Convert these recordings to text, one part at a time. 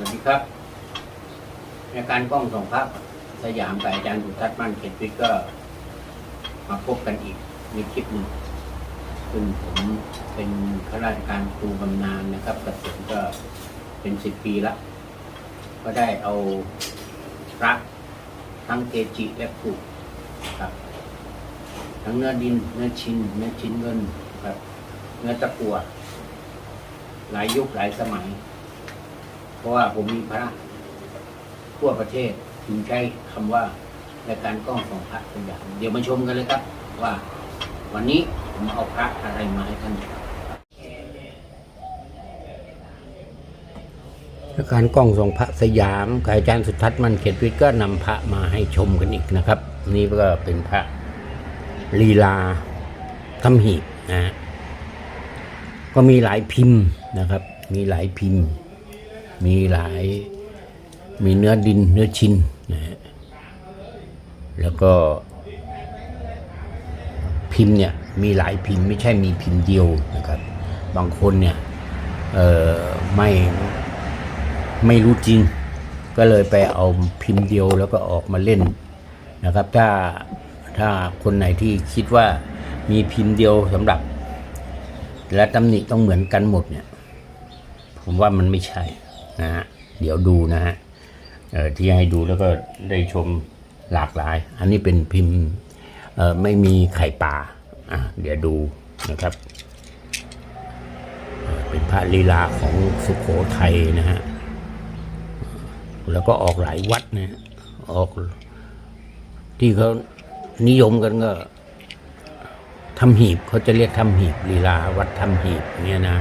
วัสดีครับ ในการกล้องส่องภาพสยามกับอาจารย์สุทัศน์มั่นเขตวิทย์ก็ มาพบกันอีกในคลิปหนึ่งซึ่งผมเป็นข้าราชการครูบำนาญนะครับเกษียณก็เป็นสิบปีละ ก็ได้เอาพระทั้งเกจิและครูครับ ทั้งเนื้อดินเนื้อชิ้นเนื้อชิ้นเงินครับเนื้อตะกัวหลายยุคหลายสมัย เพราะว่าผมมีพระทั่วประเทศถึงใช้คำว่ารายการกล้องของพระตัวอย่างเดี๋ยวมาชมกันเลยครับ ว่าวันนี้ผมเอาพระอะไรมาให้ท่านรายการกล้องส่องพระสยามกับอาจารย์สุทัศน์มันเขตวิทย์ก็นำพระมาให้ชมกันอีกนะครับ นี่ก็เป็นพระลีลาทำหีบนะฮะก็มีหลายพิมพ์นะครับ มีหลายพิมพ์ มีหลายมีเนื้อดินเนื้อชิ้นนะฮะแล้วก็พิมพ์เนี่ยมีหลายพิมพ์ไม่ใช่มีพิมพ์เดียวนะครับ บางคนเนี่ยเออไม่ไม่รู้จริง ก็เลยไปเอาพิมพ์เดียวแล้วก็ออกมาเล่นนะครับ ถ้าถ้าคนไหนที่คิดว่ามีพิมพ์เดียวสำหรับ และตำหนิต้องเหมือนกันหมดเนี่ย ผมว่ามันไม่ใช่ นะฮะเดี๋ยวดูนะฮะที่ให้ดูแล้วก็ได้ชมหลากหลาย อันนี้เป็นพิมพ์ไม่มีไข่ปลาอะเดี๋ยวดูนะครับ เป็นพระลีลาของสุขโขทัยนะฮะแล้วก็ออกหลายวัดนะออกที่เขานิยมกันก็ทำหีบเขาจะเรียกทำหีบลีลาวัดทำหีบเนี่ยนะ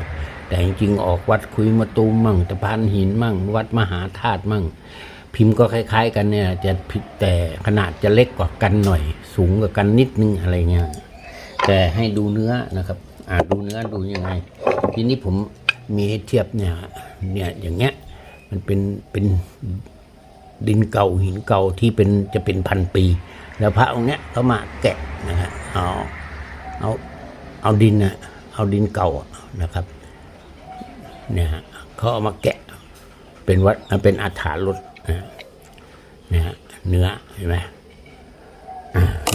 แต่จริงๆออกวัดคุยมาตูมมั่งตะพานหินมั่ง วัดมหาธาตุมั่ง พิมพ์ก็คล้าย ๆ กันเนี่ยจะแต่ขนาดจะเล็กกว่ากันหน่อย สูงกว่ากันนิดนึงอะไรเงี้ยแต่ให้ดูเนื้อนะครับ อ่าดูเนื้อดูยังไง ทีนี้ผมมีให้เทียบเนี่ยเนี่ยอย่างเงี้ยมันเป็นเป็นดินเก่าหินเก่าที่เป็นจะเป็นพันปี แล้วพระองค์เนี้ยเขามาแกะนะฮะเอาเอาเอาดินนะเอาดินเก่านะครับ นี่ยฮะเขาเอามาแกะ เป็นวัดเป็นอาถรรพ์รถนะฮะเนี่ยฮะเนื้อเห็นไหม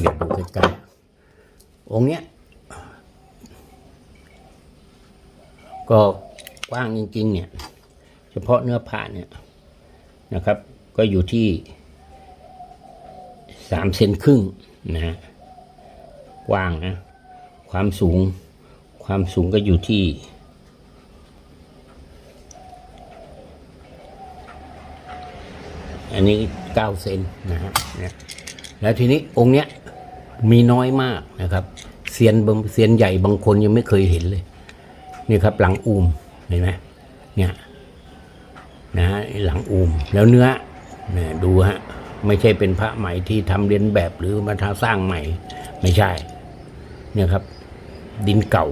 เดี๋ยวดูใกล้ๆองค์เนี้ย ก็กว้างจริง ๆ เนี่ย เฉพาะเนื้อผ้าเนี่ยนะครับ ก็อยู่ที่สามเซนครึ่งนะฮะกว้างนะ ความสูง ความสูงก็อยู่ที่ อันนี้เก้าเซนนะฮะเนี่ยแล้วทีนี้องค์เนี้ยมีน้อยมากนะครับเซียนบางเซียนใหญ่บางคนยังไม่เคยเห็นเลย นี่ครับหลังอูมเห็นไหมเนี่ยนะฮะหลังอูมแล้วเนื้อเนี่ยดูฮะไม่ใช่เป็นพระใหม่ที่ทำเรียนแบบหรือมาทาสร้างใหม่ ไม่ใช่ เนี่ยครับ ดินเก่า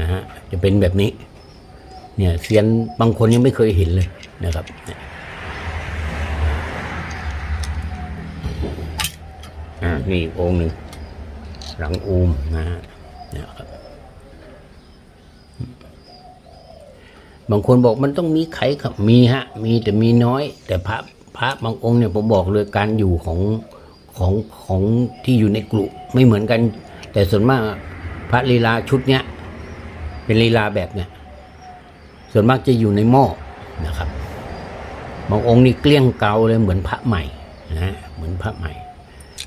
นะฮะจะเป็นแบบนี้ เนี่ยเซียนบางคนยังไม่เคยเห็นเลยนะครับเนี่ย อ่านี่อีกองค์หนึ่งหลังอูมนะฮะเนี่ยครับ บางคนบอกมันต้องมีไขครับ มีฮะ มีแต่มีน้อย แต่พระพระบางองค์เนี่ยผมบอกเลยการอยู่ของของของที่อยู่ในกลุ่มไม่เหมือนกัน แต่ส่วนมากพระลีลาชุดเนี้ยเป็นลีลาแบบเนี้ยส่วนมากจะอยู่ในหม้อนะครับบางองค์นี่เกลี้ยงเกาเลยเหมือนพระใหม่นะเหมือนพระใหม่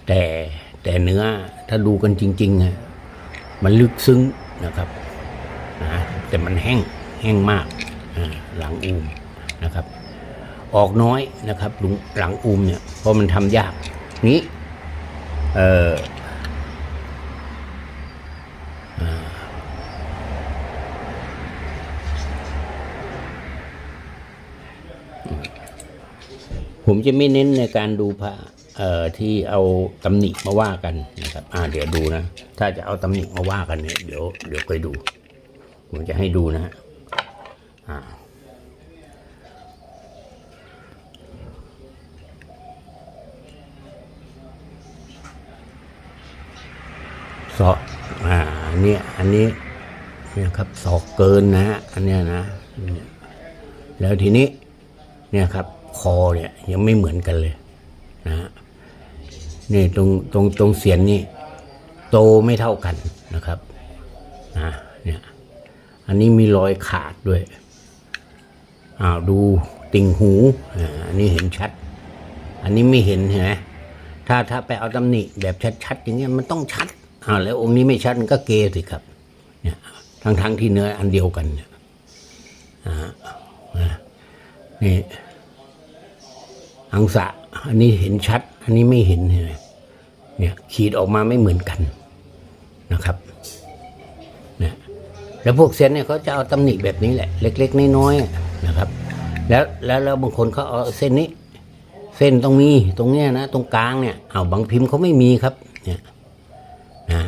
แต่แต่เนื้อถ้าดูกันจริงๆอะมันลึกซึ้งนะครับนะแต่มันแห้งแห้งมากหลังอูมนะครับ ออกน้อยนะครับหลังหลังอูมเนี่ยเพราะมันทำยากนี้เออผมจะไม่เน้นในการดูพระ เอ่อที่เอาตำหนิมาว่ากันนะครับอ่าเดี๋ยวดูนะ ถ้าจะเอาตำหนิมาว่ากันเนี่ยเดี๋ยวเดี๋ยวค่อยดู ผมจะให้ดูนะฮะอ่าศอกอ่าอันนี้อันนี้เนี่ยครับศอกเกินนะฮะอันเนี้ยนะแล้วทีนี้เนี่ยครับคอเนี่ยยังไม่เหมือนกันเลยนะฮะ นี่ตรงตรงตรงเสียนนี่โตไม่เท่ากันนะครับนะเนี่ยอันนี้มีรอยขาดด้วยอ้าวดูติ่งหูอ่าอันนี้เห็นชัด อันนี้ไม่เห็นเห็นไหมถ้าถ้าไปเอาตำหนิแบบชัดๆอย่างเงี้ยมันต้องชัดอ้าวแล้วองค์นี้ไม่ชัดมันก็เกสิครับเนี่ยทั้งทั้งๆที่เนื้ออันเดียวกันเนี่ยอ่านี่อังสะ อันนี้เห็นชัด อันนี้ไม่เห็นเนี่ยขีดออกมาไม่เหมือนกันนะครับเนี่ยแล้วพวกเซนเนี่ยเขาจะเอาตำหนิแบบนี้แหละ เล็ก ๆน้อยๆนะครับ แล้วแล้วแล้วบางคนเขาเอาเส้นนี้ เส้นต้องมีตรงเนี้ยนะ ตรงกลางเนี่ยเอาบางพิมพ์เขาไม่มีครับ เนี่ยนะ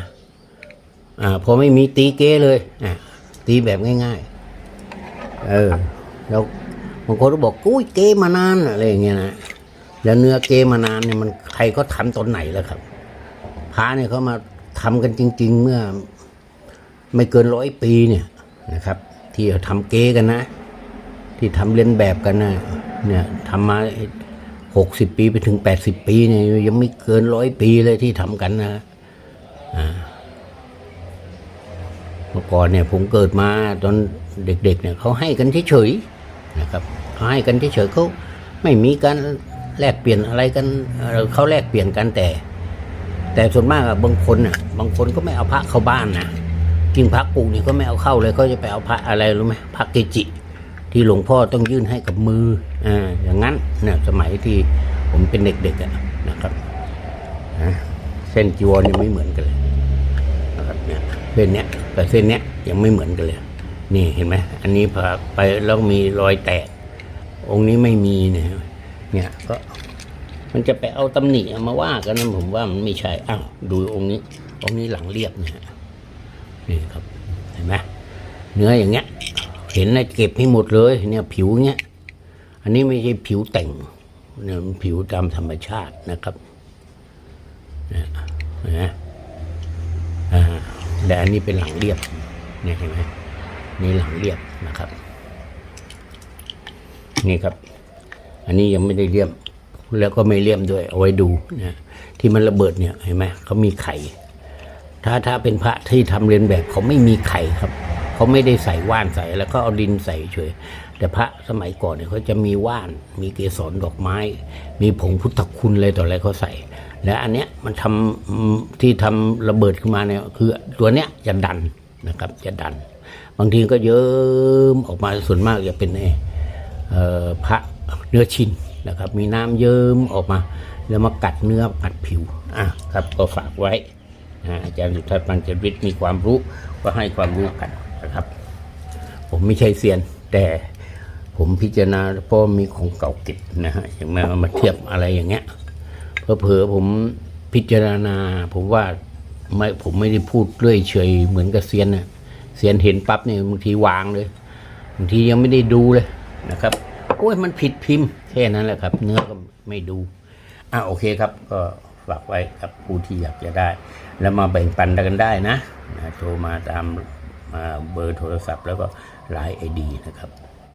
อ่าพอไม่มีตีเก้เลยอะตีแบบง่าย ๆ เออแล้วบางคนก็บอกกุ้ยเก้มานานอะไรอย่างเงี้ยนะ แล้วเนื้อเกมานานเนี่ยมันใครก็ทำตอนไหนแล้วครับพระเนี่ยเขามาทำกันจริง ๆ เมื่อ ไม่เกินร้อยปีเนี่ยนะครับ ที่เขาทำเกกันนะ ที่ทำเลียนแบบกันนะเนี่ยทำมาหกสิบปีไปถึงแปดสิบปีเนี่ยยังไม่เกินร้อยปีเลยที่ทำกันนะอ่าเมื่อก่อนเนี่ยผมเกิดมาตอนเด็ก ๆ เนี่ยเขาให้กันเฉยๆนะครับเขาให้กันเฉยๆเขาไม่มีการ แลกเปลี่ยนอะไรกันเขาแลกเปลี่ยนกันแต่ แต่ส่วนมากอะบางคนอะบางคนก็ไม่เอาพระเข้าบ้านนะกิ่งพระปลูกนี่ก็ไม่เอาเข้าเลยเขาจะไปเอาพระอะไรรู้ไหมพระเกจิ ที่หลวงพ่อต้องยื่นให้กับมืออ่าอย่างนั้นเนี่ยสมัยที่ผมเป็นเด็กๆอะนะครับนะเส้นจีวรยังไม่เหมือนกันเลยนะครับเนี่ยเส้นเนี้ยกับเส้นเนี้ยยังไม่เหมือนกันเลย นี่เห็นไหมอันนี้พอไปแล้วมีรอยแตกองค์นี้ไม่มีเนี่ย เนี่ยก็มันจะไปเอาตำหนิมาว่ากันนะผมว่ามันไม่ใช่อ้าวดูองค์นี้ องค์นี้หลังเรียบเนี่ยนี่ครับเห็นไหมเนื้ออย่างเงี้ย เห็นนะเก็บให้หมดเลย เนี่ยผิวเงี้ยอันนี้ไม่ใช่ผิวแต่งเนี่ยมันผิวตามธรรมชาตินะครับเนี่ยนะอ่าแต่อันนี้เป็นหลังเรียบเนี่ยเห็นไหมนี่หลังเรียบนะครับ นี่ครับ อันนี้ยังไม่ได้เลี่ยม แล้วก็ไม่เลี่ยมด้วย เอาไว้ดูนะที่มันระเบิดเนี่ยเห็นไหมเขามีไข่ ถ้าถ้าเป็นพระที่ทำเรียนแบบเขาไม่มีไข่ครับเขาไม่ได้ใส่ว่านใส่แล้วก็เอาดินใส่เฉย แต่พระสมัยก่อนเนี่ยเขาจะมีว่าน มีเกสรดอกไม้ มีผงพุทธคุณอะไรต่ออะไรเขาใส่ และอันเนี้ยมันทำอืมที่ทำระเบิดขึ้นมาเนี่ยคือตัวเนี้ยจะดันนะครับจะดัน บางทีก็เยิ้มออกมาส่วนมากจะเป็นไอ้เอ่อพระ เนื้อชิ้นนะครับ มีน้ำเยิ้มออกมา แล้วมากัดเนื้อกัดผิวอะครับก็ฝากไว้อาจารย์สุทัศน์ปัญจวิทย์มีความรู้ก็ให้ความรู้กันนะครับ ผมไม่ใช่เซียน แต่ผมพิจารณาเพราะมีของเก่าเก็บนะฮะอย่างมามาเทียบอะไรอย่างเงี้ยเผลอๆผมพิจารณา ผมว่าไม่ผมไม่ได้พูดเรื่อยเฉยเหมือนกับเซียนนะเซียนเห็นปั๊บเนี่ยบางทีวางเลยบางทียังไม่ได้ดูเลยนะครับ โอ้ยมันผิดพิมพ์แค่นั้นแหละครับ เนื้อก็ไม่ดูอะโอเคครับ ก็ฝากไว้กับผู้ที่อยากจะได้ แล้วมาแบ่งปันกันได้นะนะโทรมาตามมาเบอร์โทรศัพท์แล้วก็ไลน์ไอดีนะครับ